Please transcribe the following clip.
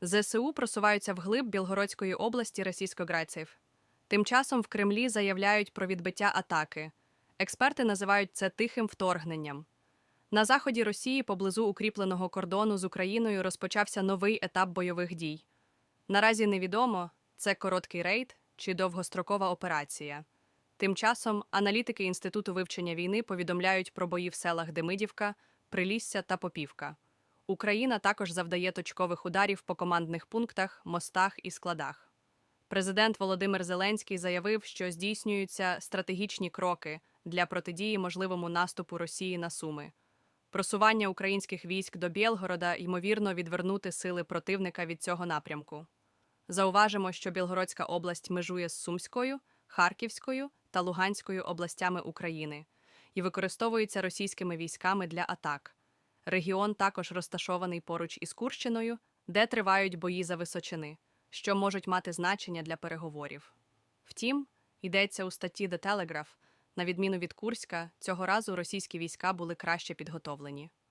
ЗСУ просуваються вглиб Білгородської області російсько-граців. Тим часом в Кремлі заявляють про відбиття атаки. Експерти називають це тихим вторгненням. На заході Росії поблизу укріпленого кордону з Україною розпочався новий етап бойових дій. Наразі невідомо, це короткий рейд чи довгострокова операція. Тим часом аналітики Інституту вивчення війни повідомляють про бої в селах Демидівка, Прилісся та Попівка. Україна також завдає точкових ударів по командних пунктах, мостах і складах. Президент Володимир Зеленський заявив, що здійснюються стратегічні кроки для протидії можливому наступу Росії на Суми. Просування українських військ до Білгорода ймовірно відвернути сили противника від цього напрямку. Зауважимо, що Білгородська область межує з Сумською, Харківською та Луганською областями України і використовується російськими військами для атак. Регіон також розташований поруч із Курщиною, де тривають бої за височини, що можуть мати значення для переговорів. Втім, йдеться у статті The Telegraph, на відміну від Курська, цього разу російські війська були краще підготовлені.